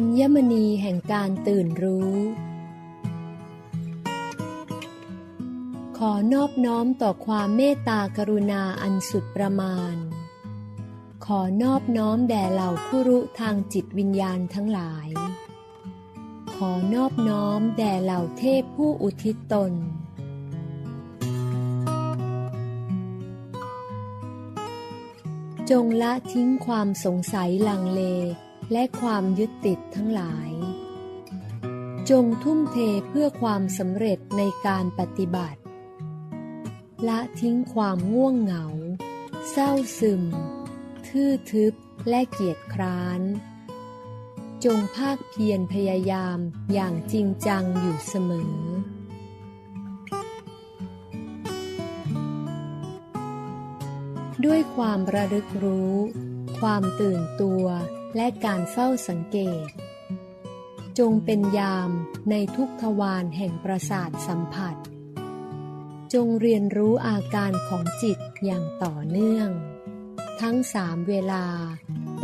อัญมณีแห่งการตื่นรู้ ขอนอบน้อมต่อความเมตตากรุณาอันสุดประมาณ ขอนอบน้อมแด่เหล่าผู้รู้ทางจิตวิญญาณทั้งหลาย ขอนอบน้อมแด่เหล่าเทพผู้อุทิศตน จงละทิ้งความสงสัยลังเล และความยึดติดทั้งหลาย จงทุ่มเทเพื่อความสำเร็จในการปฏิบัติ ละทิ้งความง่วงเหงา เศร้าซึม ทื่อทึบและเกียจคร้าน จงภาคเพียรพยายามอย่างจริงจังอยู่เสมอด้วยความระลึกรู้ ความตื่นตัว และการเฝ้าสังเกต จงเป็นยามในทุกทวารแห่งประสาทสัมผัส จงเรียนรู้อาการของจิตอย่างต่อเนื่อง ทั้งสามเวลา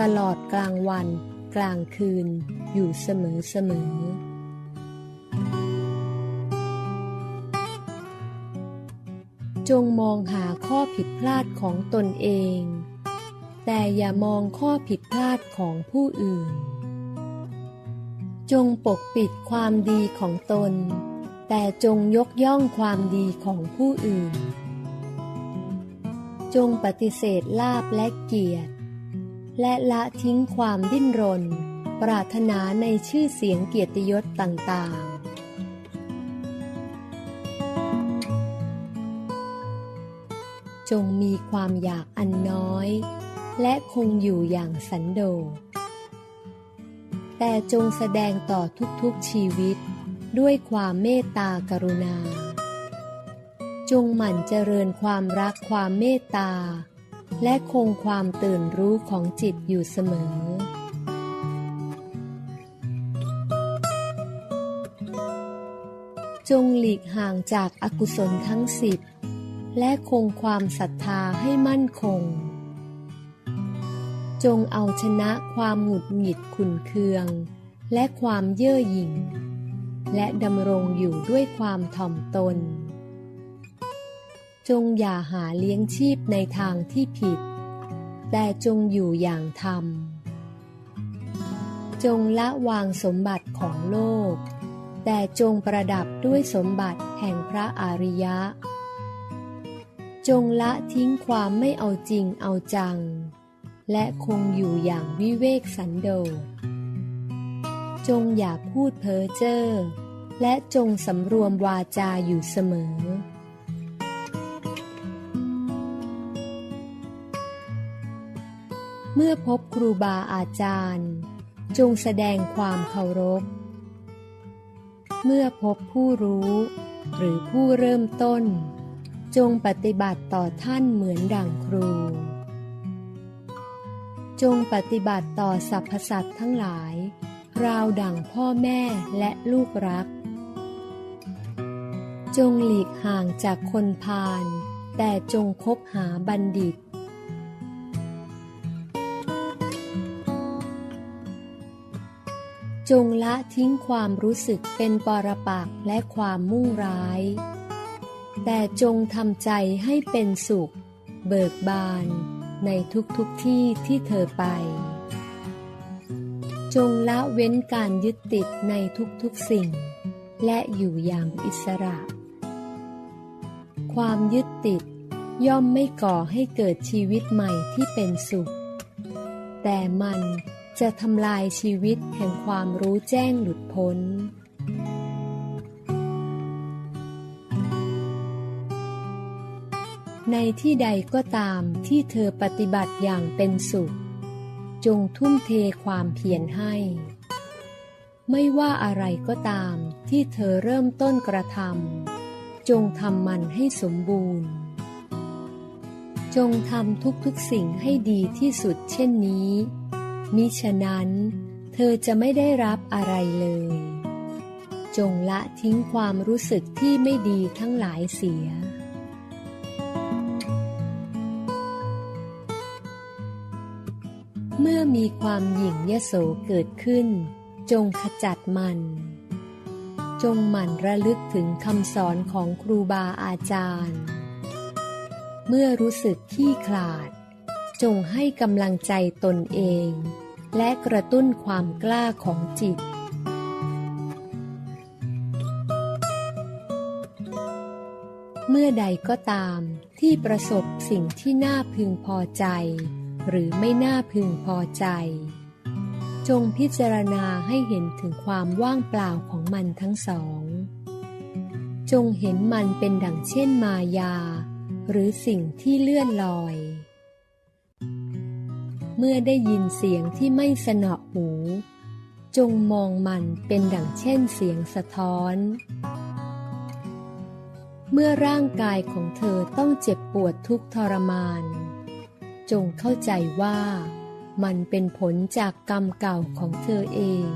ตลอดกลางวัน กลางคืน อยู่เสมอเสมอจงมองหาข้อผิดพลาดของตนเอง แต่อย่ามองข้อผิดพลาดของผู้อื่น จงปกปิดความดีของตน แต่จงยกย่องความดีของผู้อื่น จงปฏิเสธลาบและเกียรติ และละทิ้งความดิ้นรน ปรารถนาในชื่อเสียงเกียรติยศต่างๆจงมีความอยากอันน้อย และคงอยู่อย่างสันโดษแต่จงแสดงต่อทุกๆชีวิตด้วยความเมตตากรุณา จงหมั่นเจริญความรักความเมตตา และคงความตื่นรู้ของจิตอยู่เสมอ จงหลีกห่างจากอากุศลทั้งสิบและคงความศรัทธาให้มั่นคง จงเอาชนะความหงุดหงิดขุนเคือง และความเย่อหยิ่ง และดำรงอยู่ด้วยความถ่อมตน จงอย่าหาเลี้ยงชีพในทางที่ผิด แต่จงอยู่อย่างธรรม จงละวางสมบัติของโลก แต่จงประดับด้วยสมบัติแห่งพระอริยะ จงละทิ้งความไม่เอาจริงเอาจัง และคงอยู่อย่างวิเวกสันโดษจงอย่าพูดเพ้อเจ้อและจงสำรวมวาจาอยู่เสมอ เมื่อพบครูบาอาจารย์ จงแสดงความเคารพ เมื่อพบผู้รู้ หรือผู้เริ่มต้น จงปฏิบัติต่อท่านเหมือนดั่งครู จงปฏิบัติต่อสรรพสัตว์ทั้งหลาย ราวดั่งพ่อแม่และลูกรัก จงหลีกห่างจากคนพาลแต่จงคบหาบัณฑิต จงละทิ้งความรู้สึกเป็นปรปักและความมุ่งร้าย แต่จงทำใจให้เป็นสุข เบิกบาน ในทุกๆทที่ที่เธอไป จงละเว้นการยึดติดในทุกๆสิ่ง และอยู่อย่างอิสระ ความยึดติดย่อมไม่ก่อให้เกิดชีวิตใหม่ที่เป็นสุข แต่มันจะทำลายชีวิตแห่งความรู้แจ้งหลุดพ้น ในที่ใดก็ตามที่เธอปฏิบัติอย่างเป็นสุข จงทุ่มเทความเพียรให้ ไม่ว่าอะไรก็ตามที่เธอเริ่มต้นกระทำจงทำมันให้สมบูรณ์ จงทำทุกๆสิ่งให้ดีที่สุดเช่นนี้ มิฉะนั้น เธอจะไม่ได้รับอะไรเลย จงละทิ้งความรู้สึกที่ไม่ดีทั้งหลายเสีย เมื่อมีความหยิ่งยโสเกิดขึ้น จงขจัดมัน จงหมั่นระลึกถึงคำสอนของครูบาอาจารย์ เมื่อรู้สึกขี้ขลาด จงให้กำลังใจตนเอง และกระตุ้นความกล้าของจิต เมื่อใดก็ตามที่ประสบสิ่งที่น่าพึงพอใจ หรือไม่น่าพึงพอใจ จงพิจารณาให้เห็นถึงความว่างเปล่าของมันทั้งสอง จงเห็นมันเป็นดังเช่นมายา หรือสิ่งที่เลื่อนลอย เมื่อได้ยินเสียงที่ไม่สนอหู จงมองมันเป็นดังเช่นเสียงสะท้อนเมื่อร่างกายของเธอต้องเจ็บปวดทุกทรมาน จงเข้าใจว่ามันเป็นผลจากกรรมเก่าของเธอเอง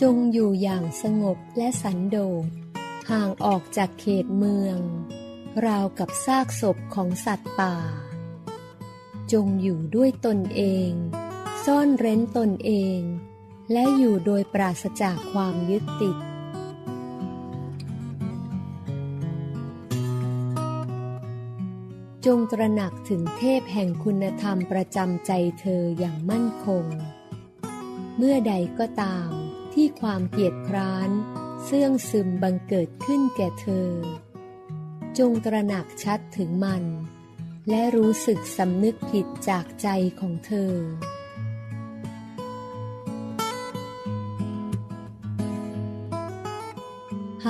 จงอยู่อย่างสงบและสันโดษห่างออกจากเขตเมือง ราวกับซากศพของสัตว์ป่า จงอยู่ด้วยตนเอง ซ่อนเร้นตนเอง และอยู่โดยปราศจากความยึดติด จงตระหนักถึงเทพแห่งคุณธรรมประจำใจเธออย่างมั่นคง เมื่อใดก็ตามที่ความเกียดคร้าน เสื่องซึมบังเกิดขึ้นแก่เธอ จงตระหนักชัดถึงมัน และรู้สึกสำนึกผิดจากใจของเธอ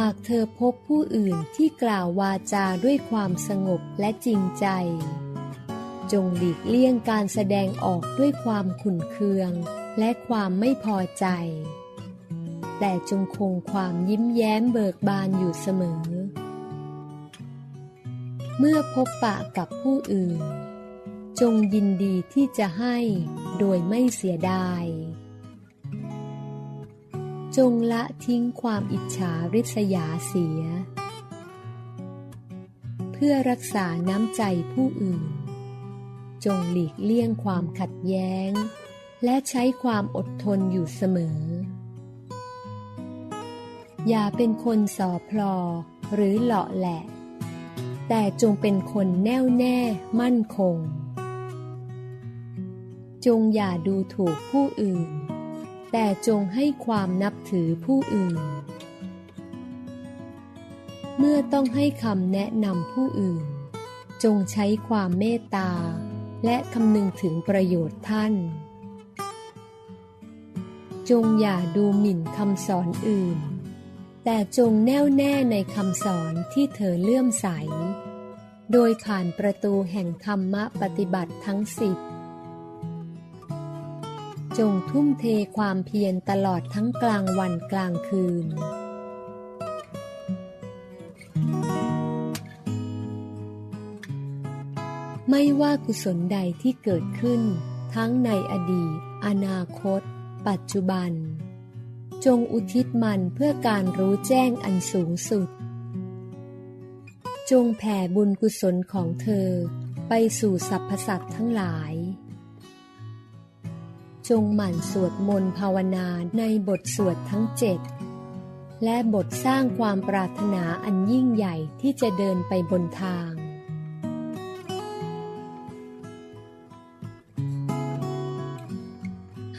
หากเธอพบผู้อื่นที่กล่าววาจาด้วยความสงบและจริงใจ จงหลีกเลี่ยงการแสดงออกด้วยความขุ่นเคือง และความไม่พอใจ แต่จงคงความยิ้มแย้มเบิกบานอยู่เสมอ เมื่อพบปะกับผู้อื่น จงยินดีที่จะให้โดยไม่เสียดาย จงละทิ้งความอิจฉาริษยาเสีย เพื่อรักษาน้ำใจผู้อื่น จงหลีกเลี่ยงความขัดแย้ง และใช้ความอดทนอยู่เสมอ อย่าเป็นคนสอพลอหรือเหลาะแหละ แต่จงเป็นคนแน่วแน่มั่นคง จงอย่าดูถูกผู้อื่น แต่จงให้ความนับถือผู้อื่น เมื่อต้องให้คำแนะนำผู้อื่น จงใช้ความเมตตา และคำนึงถึงประโยชน์ท่าน จงอย่าดูหมิ่นคำสอนอื่น แต่จงแน่วแน่ในคำสอนที่เธอเลื่อมใส โดยผ่านประตูแห่งธรรมะปฏิบัติทั้งสิบ จงทุ่มเทความเพียรตลอดทั้งกลางวันกลางคืน ไม่ว่ากุศลใดที่เกิดขึ้น ทั้งในอดีต อนาคต ปัจจุบัน จงอุทิศมันเพื่อการรู้แจ้งอันสูงสุด จงแผ่บุญกุศลของเธอไปสู่สรรพสัตว์ทั้งหลาย จงหมั่นสวดมนต์ภาวนาในบทสวดทั้งเจ็ดและบทสร้างความปรารถนาอันยิ่งใหญ่ที่จะเดินไปบนทาง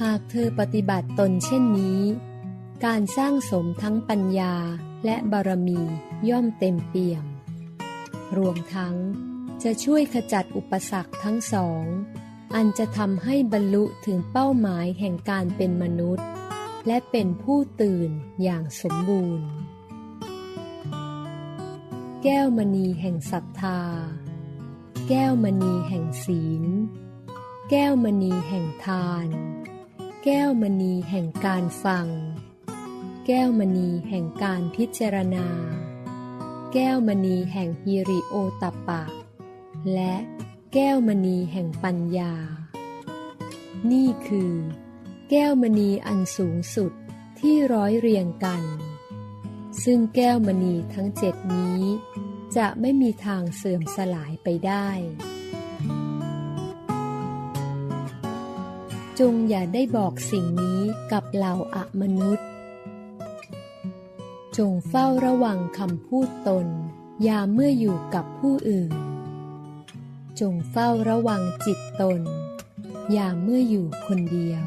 หากเธอปฏิบัติตนเช่นนี้ การสร้างสมทั้งปัญญาและบารมีย่อมเต็มเปี่ยม รวมทั้งจะช่วยขจัดอุปสรรคทั้งสอง อันจะทำให้บรรลุถึงเป้าหมายแห่งการเป็นมนุษย์ และเป็นผู้ตื่นอย่างสมบูรณ์ แก้วมณีแห่งศรัทธา แก้วมณีแห่งศีล แก้วมณีแห่งทาน แก้วมณีแห่งการฟัง แก้วมณีแห่งการพิจารณา แก้วมณีแห่งฮิริโอตปปะและ ก้วมณีแห่งปัญญา นี่คือ แก้วมณีอันสูงสุดที่ร้อยเรียงกัน ซึ่งแก้วมณีทั้งเจ็ดนี้ จะไม่มีทางเสื่อมสลายไปได้ จงอย่าได้บอกสิ่งนี้กับเหล่าอมนุษย์ จงเฝ้าระวังคำพูดตนยามเมื่ออยู่กับผู้อื่น จงเฝ้าระวังจิตตน อย่าเมื่ออยู่คนเดียว